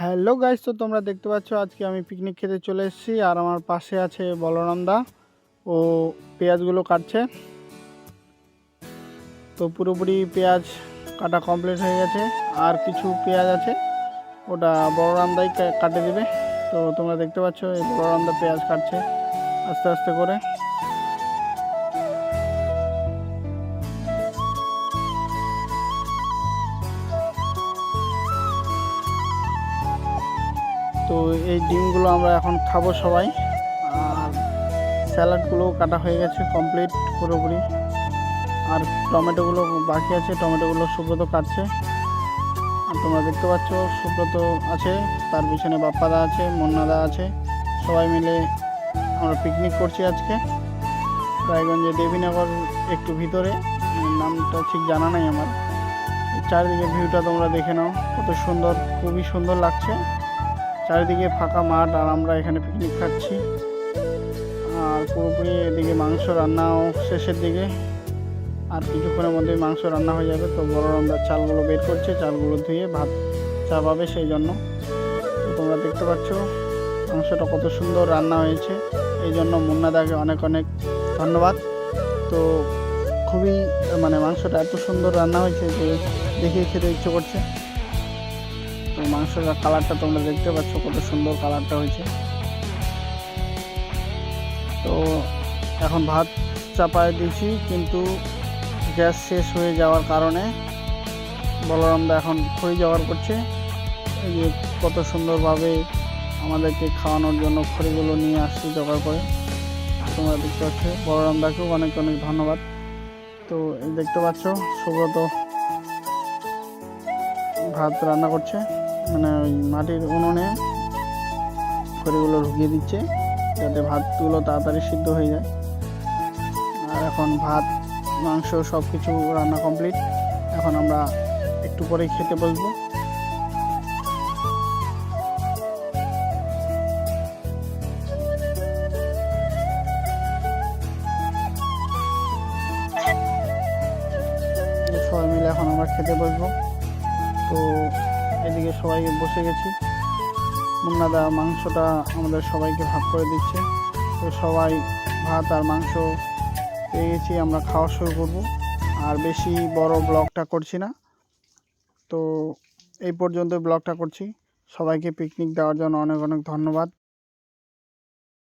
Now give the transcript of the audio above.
Hello guys, তো তোমরা দেখতে পাচ্ছ আজকে আমি পিকনিক খেতে চলে এসেছি, আর আমার পাশে আছে বলরামদা ও পেঁয়াজগুলো কাটছে। তো পুরোপুরি পেঁয়াজ কাটা কমপ্লিট হয়ে গেছে, আর কিছু পেঁয়াজ আছে, ওটা বলরামদাই কা- কাটে দেবে। তো তোমরা দেখতে পাচ্ছ এই বলরামদা পেঁয়াজ কাটছে, আস্তে আস্তে করে। তো এই ডিমগুলো আমরা এখন খাব সবাই। আর স্যালাডগুলো কাটা হয়ে গেছে কমপ্লিট পুরোপুরি। আর টমেটোগুলো বাকি আছে, টমেটোগুলো সুব্রত কাটছে। আর তোমরা দেখতে পাচ্ছ, সুব্রত আছে, তার পিছনে বাপ্পাদা আছে, মুন্নাদা আছে। সবাই মিলে আমরা পিকনিক করছি আজকে। রায়গঞ্জে দেবীনগর একটু ভিতরে নামটা ঠিক জানা নেই আমার। চারিদিকে ভিউটা তোমরা দেখে নাও, কত সুন্দর, খুবই সুন্দর লাগছে। চারিদিকে ফাঁকা মাঠ আর আমরা এখানে পিকনিক খাচ্ছি। আর পুরোপুরি এদিকে মাংস রান্নাও শেষের দিকে। আর কিছুক্ষণের মধ্যেই মাংস রান্না হয়ে যাবে। তো বড় আমরা চালগুলো বের করছে, চালগুলো ধুয়ে ভাত চাপাবে সেই জন্য। তোমরা দেখতে পাচ্ছ, মাংসটা কত সুন্দর রান্না হয়েছে। এই জন্য মুন্নাদাকে অনেক অনেক ধন্যবাদ। তো খুবই মানে মাংসটা এত সুন্দর রান্না হয়েছে যে দেখে খেতে ইচ্ছে করছে। তো মাংসের কালারটা তোমরা দেখতে পাচ্ছ কত সুন্দর কালারটা হয়েছে। তো এখন ভাত চাপায় দিয়েছি, কিন্তু গ্যাস শেষ হয়ে যাওয়ার কারণে বলরামদা এখন খড়ি জোগাড় করছে। এই যে কত সুন্দরভাবে আমাদেরকে খাওয়ানোর জন্য খড়িগুলো নিয়ে আসছে জোগাড় করে। তোমরা দেখতে পাচ্ছ বলরামদাকেও অনেক অনেক ধন্যবাদ। তো দেখতে পাচ্ছ, সুব্রত ভাত রান্না করছে। মানে ওই মাটির উনুনে খড়িগুলো ঢুকিয়ে দিচ্ছে, যাতে ভাতগুলো তাড়াতাড়ি সিদ্ধ হয়ে যায়। আর এখন ভাত, মাংস সব কিছু রান্না কমপ্লিট। এখন আমরা একটু পরেই খেতে বসবো। সবাই মিলে এখন আমরা খেতে বসবো। তো এদিকে সবাই বসে গেছি। মুন্নাদা মাংসটা আমাদের সবাইকে ভাগ করে দিচ্ছে। তো সবাই ভাত আর মাংস পেয়ে গেছি, আমরা খাওয়া শুরু করব। আর বেশি বড় ব্লগটা করছি না। তো এই পর্যন্ত ব্লগটা করছি। সবাইকে পিকনিক দেওয়ার জন্য অনেক অনেক ধন্যবাদ।